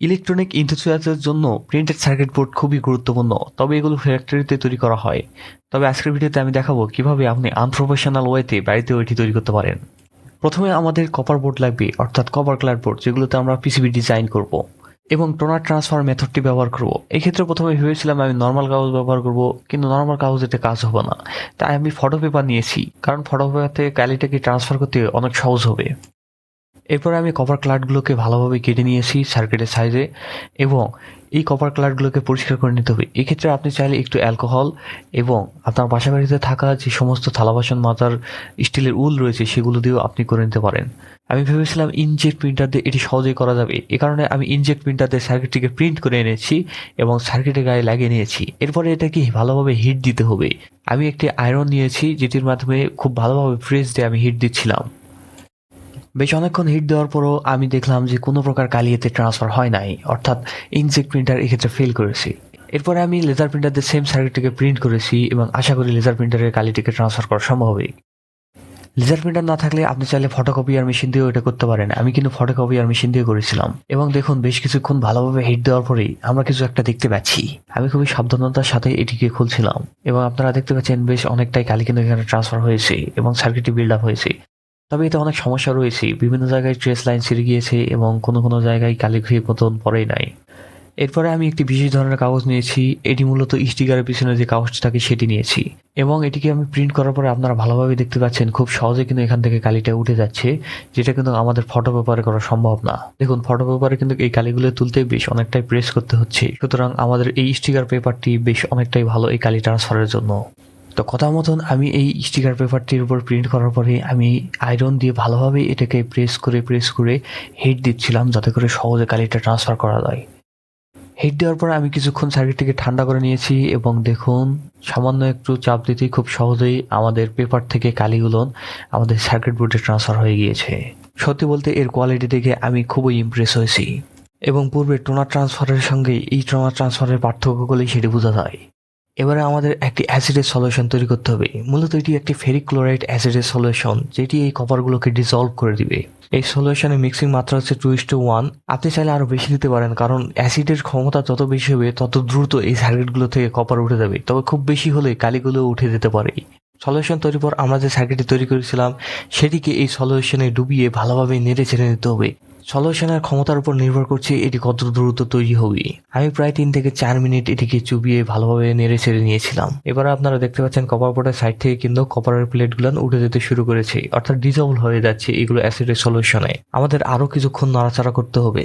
Electronic ইন্টারফেসের জন্য printed circuit board খুবই গুরুত্বপূর্ণ, তবে এগুলো ফ্যাক্টরিতে তৈরি করা হয়। তবে আজকের ভিডিওতে আমি দেখাবো কীভাবে আপনি আনপ্রফেশনাল ওয়েতে বাড়িতে এটি তৈরি করতে পারেন। প্রথমে আমাদের কপার বোর্ড লাগবে, অর্থাৎ কপার ক্লাড বোর্ড যেগুলোতে আমরা পিসিবি ডিজাইন করব এবং টোনার ট্রান্সফার মেথডটি ব্যবহার করব। এক্ষেত্রে প্রথমে ভেবেছিলাম আমি নর্মাল কাগজ ব্যবহার করব, কিন্তু নর্মাল কাগজ এতে কাজ হবে না। তাই আমি ফটো পেপার নিয়েছি, কারণ ফটো পেপারতে ক্যালিটাকে ট্রান্সফার করতে অনেক সহজ হবে। এরপরে আমি কপার ক্লাডগুলোকে ভালোভাবে কেটে নিয়েছি সার্কিটের সাইজে এবং এই কপার ক্লাডগুলোকে পরিষ্কার করে নিতে হবে। এক্ষেত্রে আপনি চাইলে একটু অ্যালকোহল এবং আপনার বাসা বাড়িতে থাকা যে সমস্ত থালা বাসন, মাজার, স্টিলের উল রয়েছে সেগুলো দিয়েও আপনি করে নিতে পারেন। আমি ভেবেছিলাম ইনজেক্ট প্রিন্টার দিয়ে এটি সহজেই করা যাবে। এ কারণে আমি ইনজেক্ট প্রিন্টার দিয়ে সার্কিটটিকে প্রিন্ট করে এনেছি এবং সার্কিটের গায়ে লাগিয়ে নিয়েছি। এরপরে এটাকে ভালোভাবে হিট দিতে হবে। আমি একটি আয়রন নিয়েছি, যেটির মাধ্যমে খুব ভালোভাবে প্রেস দিয়ে আমি হিট দিচ্ছিলাম। বেশ অনেকক্ষণ হিট দেওয়ার পরও আমি দেখলাম যে কোনো প্রকার কালি এতে ট্রান্সফার হয় নাই, অর্থাৎ ইনজেক্ট প্রিন্টার এক্ষেত্রে ফেল করেছি। এরপরে আমি লেজার প্রিন্টারদের সেম সার্কিটটিকে প্রিন্ট করেছি এবং আশা করি লেজার প্রিন্টারের কালিটিকে ট্রান্সফার করা সম্ভব লেজার প্রিন্টার না থাকলে আপনি চাইলে ফটোকপিয়ার মেশিন দিয়েও এটা করতে পারেন। আমি কিন্তু ফটোকপিয়ার মেশিন দিয়ে করেছিলাম। এবং দেখুন, বেশ কিছুক্ষণ ভালোভাবে হিট দেওয়ার পরেই আমরা কিছু একটা দেখতে পাচ্ছি। আমি খুবই সাবধানতার সাথে এটিকে খুলছিলাম। এবং আপনারা দেখতে পাচ্ছেন, বেশ অনেকটাই কালি কিন্তু এখানে ট্রান্সফার হয়েছে এবং সার্কিটটি বিল্ড আপ হয়েছে। তবে এতে অনেক সমস্যা রয়েছে। বিভিন্ন জায়গায় ট্রেস লাইন ছিঁড়ে গিয়েছে এবং কোনো কোনো জায়গায় কালি ঘুরিয়ে মতন পড়েই নাই। এরপরে আমি একটি বিশেষ ধরনের কাগজ নিয়েছি। এটি মূলত স্টিকারের পিছনে যে কাগজটি থাকে সেটি নিয়েছি। এবং এটিকে আমি প্রিন্ট করার পরে আপনারা ভালোভাবে দেখতে পাচ্ছেন, খুব সহজে কিন্তু এখান থেকে কালিটা উঠে যাচ্ছে, যেটা কিন্তু আমাদের ফটো পেপারে করা সম্ভব না। দেখুন ফটো পেপারে কিন্তু এই কালিগুলো তুলতে বেশ অনেকটাই প্রেস করতে হচ্ছে। সুতরাং আমাদের এই স্টিকার পেপারটি বেশ অনেকটাই ভালো এই কালি ট্রান্সফারের জন্য। তো কথা মতন আমি এই স্টিকার পেপারটির উপর প্রিন্ট করার পরে আমি আয়রন দিয়ে ভালোভাবে এটাকে প্রেস করে প্রেস করে হিট দিচ্ছিলাম যাতে করে সহজে কালিটা ট্রান্সফার করা যায়। হিট দেওয়ার পর আমি কিছুক্ষণ সার্কিটটিকে ঠান্ডা করে নিয়েছি এবং দেখুন, সামান্য একটু চাপ দিতেই খুব সহজেই আমাদের পেপার থেকে কালিগুলো আমাদের সার্কিট বোর্ডে ট্রান্সফার হয়ে গিয়েছে। সত্যি বলতে এর কোয়ালিটি দেখে আমি খুবই ইমপ্রেস হয়েছি এবং পূর্বে টোনার ট্রান্সফারের সঙ্গে এই টোনার ট্রান্সফারের পার্থক্যগুলোই সেটি বোঝা যায়। এবারে আমাদের একটি অ্যাসিডের সলিউশন তৈরি করতে হবে। মূলত এটি একটি ফেরিক ক্লোরাইড অ্যাসিডের সলিউশন, যেটি এই কপারগুলোকে ডিসলভ করে দিবে। এই সলিউশনের মিক্সিং মাত্রা হচ্ছে টু ইস টু ওয়ান আপনি চাইলে আরও বেশি দিতে পারেন, কারণ অ্যাসিডের ক্ষমতা যত বেশি হবে, তত দ্রুত এই সার্কিটগুলো থেকে কপার উঠে যাবে। তবে খুব বেশি হলে কালিগুলো উঠে যেতে পারে। সলিউশন তৈরির পর আমরা যে সার্কিটটি তৈরি করেছিলাম, সেটিকে এই সলিউশনে ডুবিয়ে ভালোভাবে নেড়ে ছেড়ে নিতে হবে। সলিউশনের ক্ষমতার উপর নির্ভর করছে, এটি কত দ্রুত তৈরি হবে। আমি প্রায় তিন থেকে চার মিনিট এটিকে চুবিয়ে ভালোভাবে নেড়ে ছেড়ে নিয়েছিলাম। এবার আপনারা দেখতে পাচ্ছেন কপার বোর্ডের সাইড থেকে কিন্তু কপারের প্লেটগুলো উঠে যেতে শুরু করেছে, অর্থাৎ ডিজবল হয়ে যাচ্ছে এগুলো অ্যাসিডের সলিউশনে আমাদের আরও কিছুক্ষণ নাড়াচাড়া করতে হবে।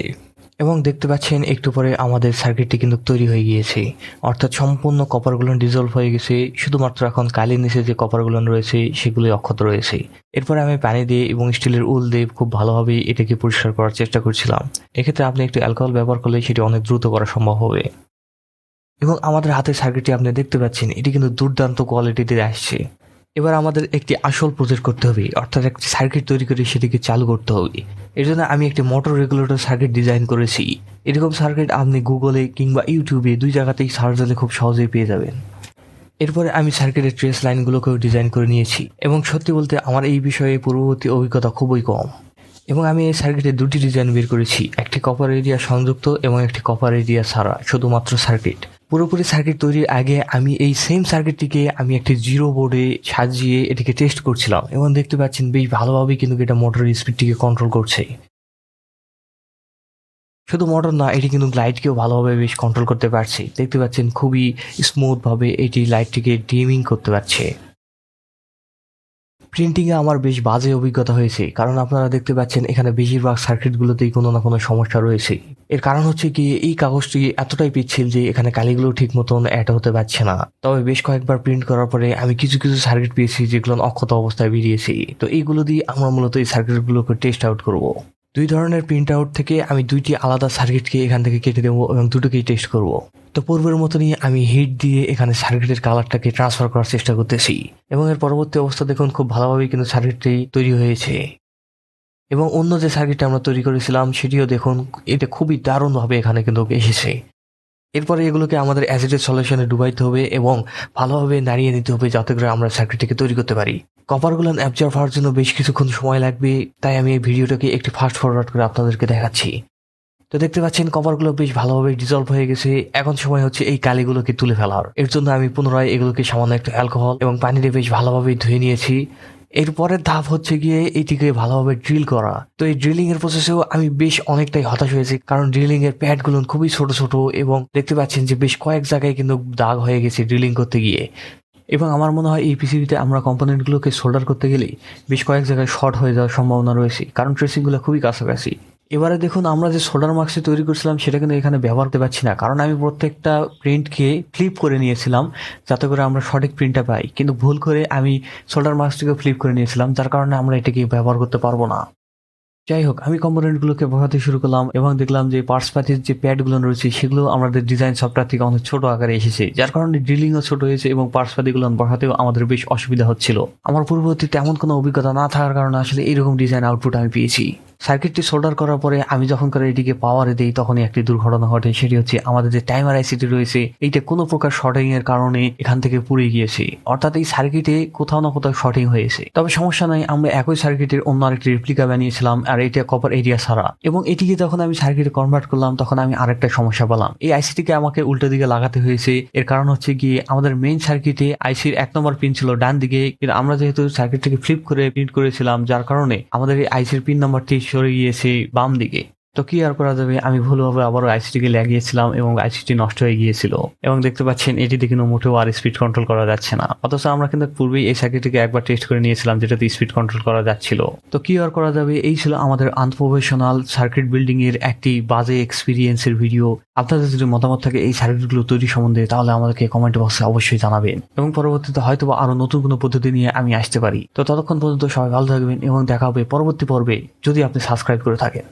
এবং দেখতে পাচ্ছেন একটু পরে আমাদের সার্কিটটি কিন্তু তৈরি হয়ে গিয়েছে। অর্থাৎ সম্পূর্ণ কপারগুলো ডিজলভ হয়ে গেছে। শুধুমাত্র এখন কালি নিচে যে কপারগুলো রয়েছে সেগুলি অক্ষত রয়েছে। এরপরে আমি পানি দিয়ে এবং স্টিলের উল দিয়ে খুব ভালোভাবে এটাকে পরিষ্কার করার চেষ্টা করছিলাম। এক্ষেত্রে আপনি একটু অ্যালকোহল ব্যবহার করলে সেটি অনেক দ্রুত করা সম্ভব হবে। এবং আমাদের হাতের সার্কিটটি আপনি দেখতে পাচ্ছেন, এটি কিন্তু দুর্দান্ত কোয়ালিটিতে আসছে। এবার আমাদের একটি আসল প্রজেক্ট করতে হবে, অর্থাৎ একটি সার্কিট তৈরি করে সেটিকে চালু করতে হবে। এর জন্য আমি একটি মোটর রেগুলেটর সার্কিট ডিজাইন করেছি। এরকম সার্কিট আপনি গুগলে কিংবা ইউটিউবে দুই জায়গাতেই সার্চ দিলে খুব সহজেই পেয়ে যাবেন। এরপরে আমি সার্কিটের ট্রেস লাইনগুলোকেও ডিজাইন করে নিয়েছি এবং সত্যি বলতে আমার এই বিষয়ে পূর্ববর্তী অভিজ্ঞতা খুবই কম। এবং আমি এই সার্কিটে দুটি ডিজাইন বের করেছি, একটি কপার এরিয়া সংযুক্ত এবং একটি কপার এরিয়া ছাড়া, শুধুমাত্র সার্কিট পুরোপুরি সার্কিট তৈরির আগে আমি এই সেম সার্কিটটিকে আমি একটি জিরো বোর্ডে সাজিয়ে এটিকে টেস্ট করছিলাম এবং দেখতে পাচ্ছেন বেশ ভালোভাবেই কিন্তু এটা মোটরের স্পিডটিকে কন্ট্রোল করছে। শুধু মোটর না, এটি কিন্তু লাইটকেও ভালোভাবে বেশ কন্ট্রোল করতে পারছে। দেখতে পাচ্ছেন খুবই স্মুথভাবে এটি লাইটটিকে ডিমিং করতে পারছে। প্রিন্টিংয়ে আমার বেশ বাজে অভিজ্ঞতা হয়েছে, কারণ আপনারা দেখতে পাচ্ছেন এখানে বেশিরভাগ সার্কিটগুলোতেই কোনো না কোনো সমস্যা রয়েছে। এর কারণ হচ্ছে কি, এই কাগজটি এতটাই পিচ্ছিল যে এখানে কালিগুলো ঠিক মতন অ্যাড হতে পারছে না। তবে বেশ কয়েকবার প্রিন্ট করার পরে আমি কিছু কিছু সার্কিট পেয়েছি যেগুলো অক্ষত অবস্থায় বেরিয়েছি। তো এইগুলো দিয়ে আমরা মূলত এই সার্কিটগুলোকে টেস্ট আউট করব। দুই ধরনের প্রিন্ট আউট থেকে আমি দুইটি আলাদা সার্কিটকে এখান থেকে কেটে দেবো এবং দুটোকেই টেস্ট করব। তো পূর্বের মতনই আমি হিট দিয়ে এখানে সার্কিটের কালারটাকে ট্রান্সফার করার চেষ্টা করতেছি এবং এর পরবর্তী অবস্থা দেখুন খুব ভালোভাবেই কিন্তু সার্কিটটি তৈরি হয়েছে। এবং অন্য যে সার্কিটটা আমরা তৈরি করেছিলাম, সেটিও দেখুন, এটা খুবই দারুণভাবে এখানে কিন্তু এসেছে। এরপরে এগুলোকে আমাদের অ্যাসিডের সলিউশনে ডুবাইতে হবে এবং ভালোভাবে নাড়িয়ে নিতে হবে যাতে করে আমরা সার্কিটটিকে তৈরি করতে পারি। কপারগুলো অ্যাবজর্ভ হওয়ার জন্য বেশ কিছুক্ষণ সময় লাগবে, তাই আমি এই ভিডিওটাকে একটি ফাস্ট ফরওয়ার্ড করে আপনাদেরকে দেখাচ্ছি। তো দেখতে পাচ্ছেন কভারগুলো বেশ ভালোভাবে ডিজলভ হয়ে গেছে। এখন সময় হচ্ছে এই কালিগুলোকে তুলে ফেলার। এর জন্য আমি পুনরায় এগুলোকে সামান্য একটু অ্যালকোহল এবং পানি দিয়ে বেশ ভালোভাবে ধুয়ে নিয়েছি। এরপরের ধাপ হচ্ছে গিয়ে এটিকে ভালোভাবে ড্রিল করা। তো এই ড্রিলিং এর প্রসেসেও আমি বেশ অনেকটাই হতাশ হয়েছি, কারণ ড্রিলিং এর প্যাডগুলো খুবই ছোট ছোট এবং দেখতে পাচ্ছেন যে বেশ কয়েক জায়গায় কিন্তু দাগ হয়ে গেছে ড্রিলিং করতে গিয়ে। এবং আমার মনে হয় এই পিসিবিতে আমরা কম্পোনেন্টগুলোকে সোল্ডার করতে গেলে বেশ কয়েক জায়গায় শর্ট হয়ে যাওয়ার সম্ভাবনা রয়েছে, কারণ ট্রেসিংগুলো খুবই কাছাকাছি। এবারে দেখুন, আমরা যে সোল্ডার মার্কসে তৈরি করছিলাম, সেটা কিন্তু এখানে ব্যবহার করতে পারছি না, কারণ আমি প্রত্যেকটা প্রিন্টকে ফ্লিপ করে নিয়েছিলাম, যাতে করে আমরা সঠিক প্রিন্টটা পাই। কিন্তু ভুল করে আমি সোল্ডার মার্কসটিকে ফ্লিপ করে নিয়েছিলাম, যার কারণে আমরা এটাকে ব্যবহার করতে পারব না। যাই হোক আমি কম্পোনেন্টগুলোকে বসাতে শুরু করলাম এবং দেখলাম যে পার্সপাতির যে প্যাডগুলো রয়েছে, সেগুলো আমাদের ডিজাইন সফটওয়্যার থেকে অনেক ছোট আকারে এসেছে, যার কারণে ড্রিলিংও ছোট হয়েছে এবং পার্সপাতিগুলো বসাতেও আমাদের বেশ অসুবিধা হচ্ছিল। আমার পূর্ববর্তী তেমন কোনো অভিজ্ঞতা না থাকার কারণে আসলে এরকম ডিজাইন আউটপুট আমি পেয়েছি। সার্কিটটি সোল্ডার করার পরে আমি যখন করে এটিকে পাওয়ারে দিই, তখনই একটি দুর্ঘটনা ঘটে। সেটি হচ্ছে আমাদের যে টাইমার আইসিটি রয়েছে, এইটা কোনো প্রকার শর্টিং এর কারণে এখান থেকে পুড়ে গিয়েছে। অর্থাৎ এই সার্কিটে কোথাও না কোথাও শর্টিং হয়েছে। তবে সমস্যা নাই, আমরা একই সার্কিটের অন্য আরেকটি রেপ্লিকা বানিয়েছিলাম, আর এটা কপার এরিয়া ছাড়া। এবং এটিকে যখন আমি সার্কিটে কনভার্ট করলাম, তখন আমি আরেকটা সমস্যা পেলাম। এই আইসিটিকে আমাকে উল্টো দিকে লাগাতে হয়েছে। এর কারণ হচ্ছে গিয়ে আমাদের মেইন সার্কিটে আইসির এক নম্বর পিন ছিল ডান দিকে। কিন্তু আমরা যেহেতু সার্কিটটাকে ফ্লিপ করে প্রিন্ট করেছিলাম, যার কারণে আমাদের এই আইসির পিন নাম্বারটি সরে গিয়েছে বাম দিকে তো কি আর করা যাবে? আমি ভুলভাবে আবারও আইসিটিকে লাগিয়েছিলাম এবং আইসিটি নষ্ট হয়ে গিয়েছিল। এবং দেখতে পাচ্ছেন, এটিতে কিন্তু মোটেও আর স্পিড কন্ট্রোল করা যাচ্ছে না। অথচ আমরা কিন্তু পূর্বেই এই সার্কিটটিকে একবার টেস্ট করে নিয়েছিলাম, যেটাতে স্পিড কন্ট্রোল করা যাচ্ছিল। তো কি আর করা যাবে? এই ছিল আমাদের আনপ্রফেশনাল সার্কিট বিল্ডিং এর একটি বাজে এক্সপিরিয়েন্সের ভিডিও আপনাদের যদি মতামত থাকে এই সার্কিটগুলো তৈরি সম্বন্ধে, তাহলে আমাদেরকে কমেন্ট বক্সে অবশ্যই জানাবেন। এবং পরবর্তীতে হয়তো আরও নতুন কোনো পদ্ধতি নিয়ে আমি আসতে পারি। তো ততক্ষণ পর্যন্ত সবাই ভালো থাকবেন এবং দেখা হবে পরবর্তী পর্বে, যদি আপনি সাবস্ক্রাইব করে থাকেন।